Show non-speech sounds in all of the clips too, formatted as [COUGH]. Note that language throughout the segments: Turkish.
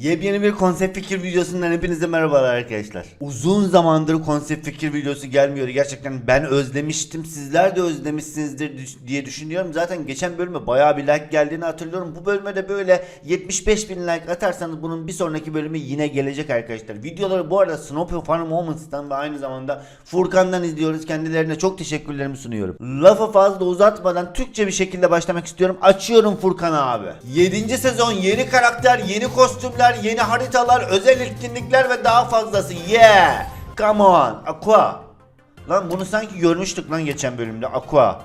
Yepyeni bir konsept fikir videosundan hepinize merhabalar arkadaşlar. Uzun zamandır konsept fikir videosu gelmiyor. Gerçekten ben özlemiştim. Sizler de özlemişsinizdir diye düşünüyorum. Zaten geçen bölüme bayağı bir like geldiğini hatırlıyorum. Bu bölüme de böyle 75 bin like atarsanız bunun bir sonraki bölümü yine gelecek arkadaşlar. Videoları bu arada Snoopy Funny Moments'tan ve aynı zamanda Furkan'dan izliyoruz. Kendilerine çok teşekkürlerimi sunuyorum. Lafı fazla uzatmadan Türkçe bir şekilde başlamak istiyorum. Açıyorum Furkan abi. 7. sezon yeni karakter, yeni kostümler, yeni haritalar, özel etkinlikler ve daha fazlası. Yeah! Come on! Aqua! Lan bunu sanki görmüştük lan geçen bölümde. Aqua.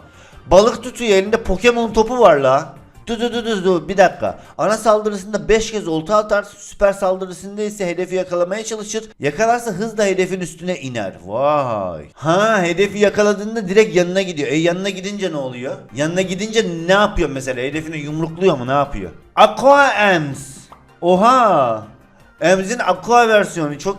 Balık tutuyor elinde Pokemon topu var la. Dur dur dur dur dur bir dakika. Ana saldırısında 5 kez olta atar. Süper saldırısında ise hedefi yakalamaya çalışır. Yakalarsa hızla hedefin üstüne iner. Vay. Ha hedefi yakaladığında direkt yanına gidiyor. E yanına gidince ne oluyor? Yanına gidince ne yapıyor mesela? Hedefini yumrukluyor mu ne yapıyor? Aqua Ems. Oha. Ems'in Aqua versiyonu çok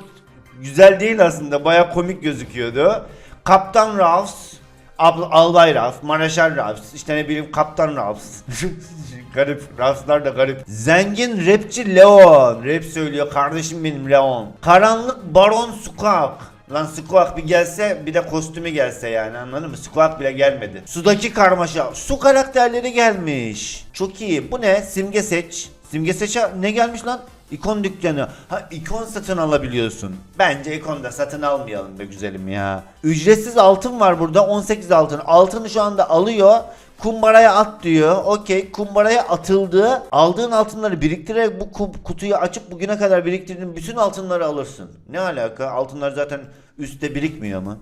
güzel değil aslında. Baya komik gözüküyordu. Kaptan Ralphs, Ab- Albay Ralph, Maraşal Ralphs, işte ne bileyim Kaptan Ralphs. [LAUGHS] garip, Ralphs'lar da garip. Zengin rapçi Leon. Rap söylüyor kardeşim benim Leon. Karanlık Baron Squawk. Lan Squawk bir gelse bir de kostümü gelse yani anladın mı? Squawk bile gelmedi. Sudaki karmaşa. Su karakterleri gelmiş. Çok iyi. Bu ne? Simge seç. Simge seçe ne gelmiş lan? İkon dükkanı. Ha ikon satın alabiliyorsun. Bence ikon da satın almayalım be güzelim ya. Ücretsiz altın var burada 18 altın. Altını şu anda alıyor. Kumbaraya at diyor. Okey kumbaraya atıldı. Aldığın altınları biriktirerek bu ku- kutuyu açıp bugüne kadar biriktirdiğin bütün altınları alırsın. Ne alaka? Altınlar zaten üstte birikmiyor mu?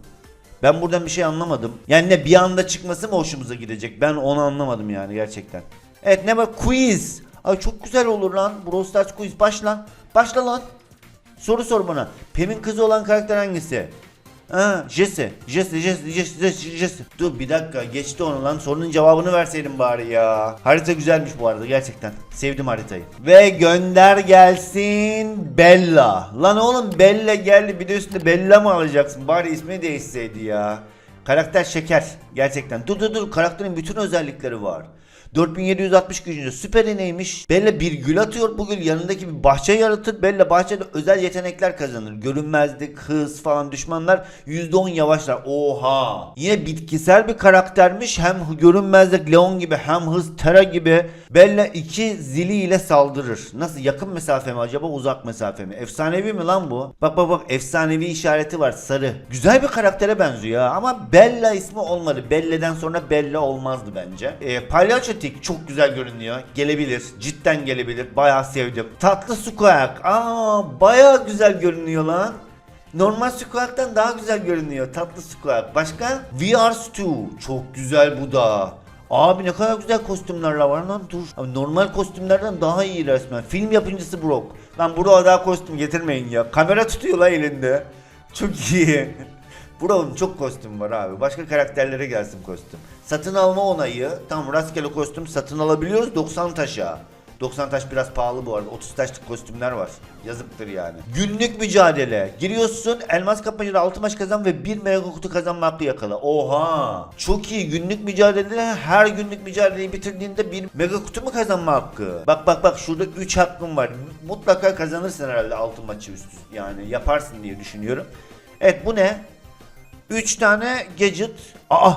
Ben buradan bir şey anlamadım. Yani ne bir anda çıkması mı hoşumuza gidecek? Ben onu anlamadım yani gerçekten. Evet ne var? Quiz. Ay çok güzel olur lan. Brawl Stars quiz. Başla. Başla lan. Soru sor bana. Pem'in kızı olan karakter hangisi? Ha, Jesse. Jesse, Jesse, Jesse, Jesse, Jesse. Dur bir dakika geçti onu lan. Sorunun cevabını verseydin bari ya. Harita güzelmiş bu arada gerçekten. Sevdim haritayı. Ve gönder gelsin Bella. Lan oğlum Bella geldi bir de üstüne Bella mı alacaksın? Bari ismi değişseydi ya. Karakter şeker. Gerçekten. Dur dur dur. Karakterin bütün özellikleri var. 4760 gücünde süper ineğiymiş. Bella bir gül atıyor. Bu gül yanındaki bir bahçe yaratır. Bella bahçede özel yetenekler kazanır. Görünmezlik, hız falan düşmanlar %10 yavaşlar. Oha. Yine bitkisel bir karaktermiş. Hem görünmezlik Leon gibi hem hız Tera gibi. Bella iki zili ile saldırır. Nasıl yakın mesafe mi acaba uzak mesafe mi? Efsanevi mi lan bu? Bak bak bak efsanevi işareti var sarı. Güzel bir karaktere benziyor ha. ama Bella ismi olmadı. Bella'den sonra Bella olmazdı bence. E, palyaço tik çok güzel görünüyor. Gelebilir. Cidden gelebilir. Bayağı sevdim. Tatlı Squawk. Aa bayağı güzel görünüyor lan. Normal Squawk'tan daha güzel görünüyor. Tatlı Squawk. Başka? VR Stu. Çok güzel bu da. Abi ne kadar güzel kostümler var lan dur. Abi normal kostümlerden daha iyi resmen. Film yapımcısı Brock. Lan Brock'a daha kostüm getirmeyin ya. Kamera tutuyor lan elinde. Çok iyi. [LAUGHS] Brock'un çok kostüm var abi. Başka karakterlere gelsin kostüm. Satın alma onayı. Tamam rastgele kostüm satın alabiliyoruz 90 taşa. 90 taş biraz pahalı bu arada. 30 taşlık kostümler var. Yazıktır yani. Günlük mücadele. Giriyorsun elmas kapmacada 6 maç kazan ve 1 mega kutu kazanma hakkı yakala. Oha. Çok iyi. Günlük mücadelede her günlük mücadeleyi bitirdiğinde bir mega kutu mu kazanma hakkı? Bak bak bak şurada 3 hakkın var. Mutlaka kazanırsın herhalde 6 maçı üst. Yani yaparsın diye düşünüyorum. Evet bu ne? 3 tane gadget. Aa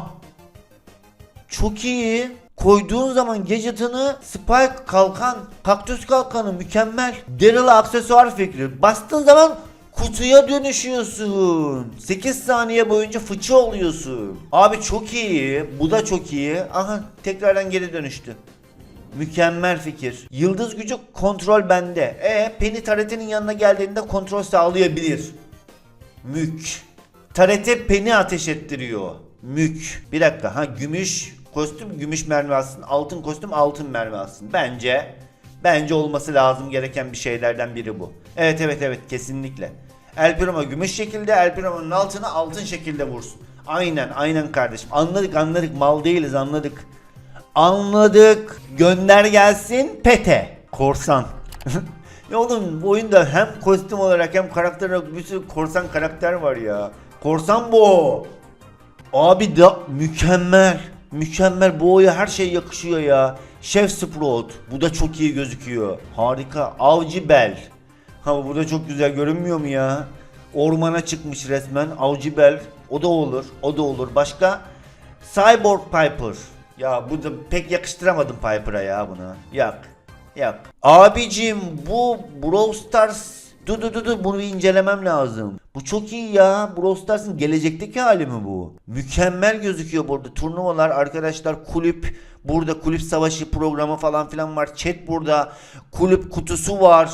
çok iyi. Koyduğun zaman gadget'ını Spike kalkan, kaktüs kalkanı mükemmel. Daryl aksesuar fikri. Bastığın zaman kutuya dönüşüyorsun. 8 saniye boyunca fıçı oluyorsun. Abi çok iyi. Bu da çok iyi. Aha tekrardan geri dönüştü. Mükemmel fikir. Yıldız gücü kontrol bende. E Penny Taret'in yanına geldiğinde kontrol sağlayabilir. Mük. Tarete peni ateş ettiriyor. Mük. Bir dakika ha gümüş kostüm gümüş mermi alsın. Altın kostüm altın mermi alsın. Bence bence olması lazım gereken bir şeylerden biri bu. Evet evet evet kesinlikle. El Primo gümüş şekilde El Primo'nun altına altın şekilde vursun. Aynen aynen kardeşim. Anladık anladık mal değiliz anladık. Anladık. Gönder gelsin pete. Korsan. [LAUGHS] ya oğlum bu oyunda hem kostüm olarak hem karakter olarak bir sürü korsan karakter var ya. Korsan bu. Abi da mükemmel. Mükemmel. Bu oya her şey yakışıyor ya. Chef Sprout. Bu da çok iyi gözüküyor. Harika. Avcı Bel. Ha burada çok güzel görünmüyor mu ya? Ormana çıkmış resmen. Avcı Bel. O da olur. O da olur. Başka? Cyborg Piper. Ya bu da pek yakıştıramadım Piper'a ya bunu. Yak. Yak. Abicim bu Brawl Stars Dur dur dur dur bunu incelemem lazım. Bu çok iyi ya. Brawl Stars'ın gelecekteki hali mi bu? Mükemmel gözüküyor burada. Turnuvalar, arkadaşlar kulüp. Burada kulüp savaşı programı falan filan var. Chat burada. Kulüp kutusu var.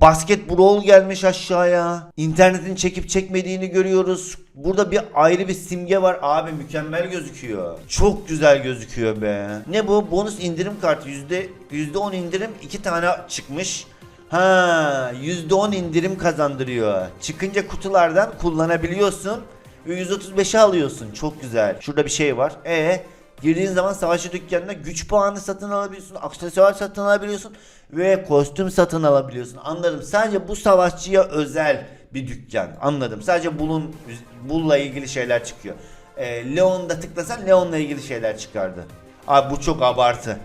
Basket brawl gelmiş aşağıya. İnternetin çekip çekmediğini görüyoruz. Burada bir ayrı bir simge var. Abi mükemmel gözüküyor. Çok güzel gözüküyor be. Ne bu? Bonus indirim kartı. Yüzde, yüzde on indirim. iki tane çıkmış. Ha, yüzde on indirim kazandırıyor. Çıkınca kutulardan kullanabiliyorsun. Ve 135'e alıyorsun. Çok güzel. Şurada bir şey var. E Girdiğin zaman savaşçı dükkanına güç puanı satın alabiliyorsun, aksesuar satın alabiliyorsun ve kostüm satın alabiliyorsun. Anladım. Sadece bu savaşçıya özel bir dükkan. Anladım. Sadece bulun bulla ilgili şeyler çıkıyor. Ee, Leon'da tıklasan Leon'la ilgili şeyler çıkardı. Abi bu çok abartı.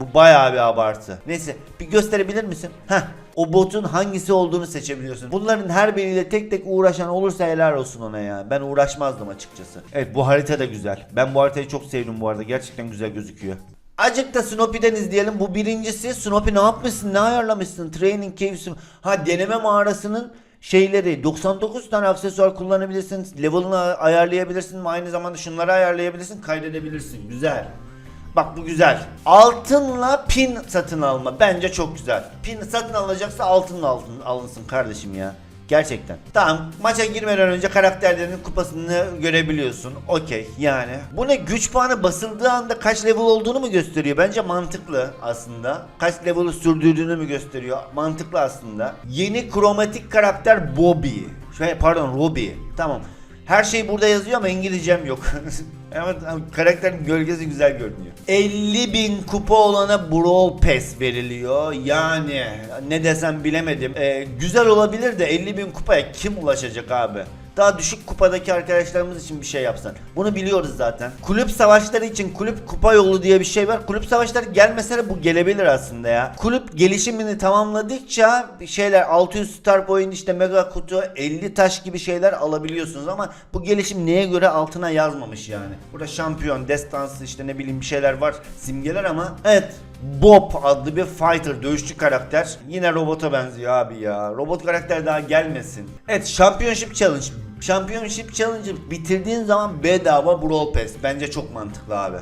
Bu bayağı bir abartı. Neyse bir gösterebilir misin? Heh. O botun hangisi olduğunu seçebiliyorsun. Bunların her biriyle tek tek uğraşan olursa helal olsun ona ya. Ben uğraşmazdım açıkçası. Evet bu harita da güzel. Ben bu haritayı çok sevdim bu arada. Gerçekten güzel gözüküyor. Acık da Snoopy'den izleyelim. Bu birincisi. Snoopy ne yapmışsın? Ne ayarlamışsın? Training Caves. Ha deneme mağarasının şeyleri 99 tane aksesuar kullanabilirsin. Level'ını ayarlayabilirsin. Aynı zamanda şunları ayarlayabilirsin. Kaydedebilirsin. Güzel. Bak bu güzel. Altınla pin satın alma. Bence çok güzel. Pin satın alacaksa altınla altın alınsın kardeşim ya. Gerçekten. Tamam maça girmeden önce karakterlerinin kupasını görebiliyorsun. Okey yani. Bu ne güç puanı basıldığı anda kaç level olduğunu mu gösteriyor? Bence mantıklı aslında. Kaç level'ı sürdürdüğünü mü gösteriyor? Mantıklı aslında. Yeni kromatik karakter Bobby. Şey, pardon Robbie. Tamam. Her şey burada yazıyor ama İngilizcem yok. [LAUGHS] Evet karakterin gölgesi güzel görünüyor. 50 bin kupa olana Brawl Pass veriliyor. Yani ne desem bilemedim. Ee, güzel olabilir de 50 bin kupaya kim ulaşacak abi? Daha düşük kupadaki arkadaşlarımız için bir şey yapsan. Bunu biliyoruz zaten. Kulüp savaşları için kulüp kupa yolu diye bir şey var. Kulüp savaşları gelmese de bu gelebilir aslında ya. Kulüp gelişimini tamamladıkça şeyler 600 star point işte mega kutu 50 taş gibi şeyler alabiliyorsunuz ama bu gelişim neye göre altına yazmamış yani. Burada şampiyon, destansı işte ne bileyim bir şeyler var simgeler ama evet Bob adlı bir fighter dövüşçü karakter. Yine robota benziyor abi ya. Robot karakter daha gelmesin. Evet Championship Challenge. Championship Challenge'ı bitirdiğin zaman bedava Brawl Pass. Bence çok mantıklı abi.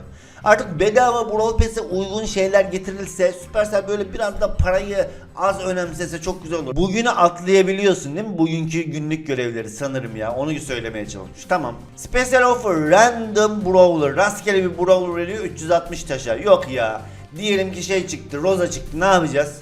Artık bedava Brawl Pass'e uygun şeyler getirilse Supercell böyle biraz da parayı az önemsese çok güzel olur. Bugünü atlayabiliyorsun değil mi? Bugünkü günlük görevleri sanırım ya. Onu söylemeye çalışmış. Tamam. Special offer random brawler. Rastgele bir brawler veriyor 360 taşa. Yok ya. Diyelim ki şey çıktı, Rosa çıktı. Ne yapacağız?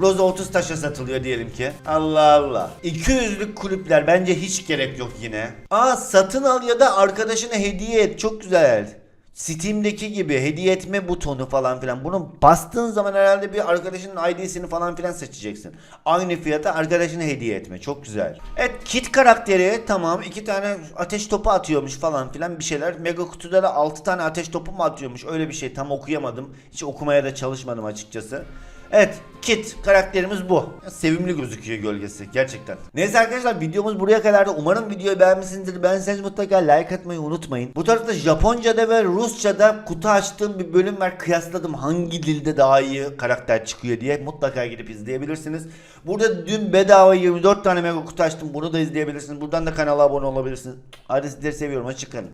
Rosa 30 taşa satılıyor diyelim ki. Allah Allah. 200'lük kulüpler bence hiç gerek yok yine. Aa satın al ya da arkadaşına hediye et. Çok güzel. Steam'deki gibi hediye etme butonu falan filan. Bunu bastığın zaman herhalde bir arkadaşının ID'sini falan filan seçeceksin. Aynı fiyata arkadaşına hediye etme. Çok güzel. Evet Kit karakteri tamam. iki tane ateş topu atıyormuş falan filan bir şeyler. Mega kutuda da 6 tane ateş topu mu atıyormuş? Öyle bir şey tam okuyamadım. Hiç okumaya da çalışmadım açıkçası. Evet Kit karakterimiz bu. Sevimli gözüküyor gölgesi gerçekten. Neyse arkadaşlar videomuz buraya kadardı. Umarım videoyu beğenmişsinizdir. Beğenseniz mutlaka like atmayı unutmayın. Bu tarafta Japonca'da ve Rusça'da kutu açtığım bir bölüm var. Kıyasladım hangi dilde daha iyi karakter çıkıyor diye. Mutlaka gidip izleyebilirsiniz. Burada dün bedava 24 tane mega kutu açtım. Bunu da izleyebilirsiniz. Buradan da kanala abone olabilirsiniz. Hadi sizleri seviyorum. Hoşçakalın.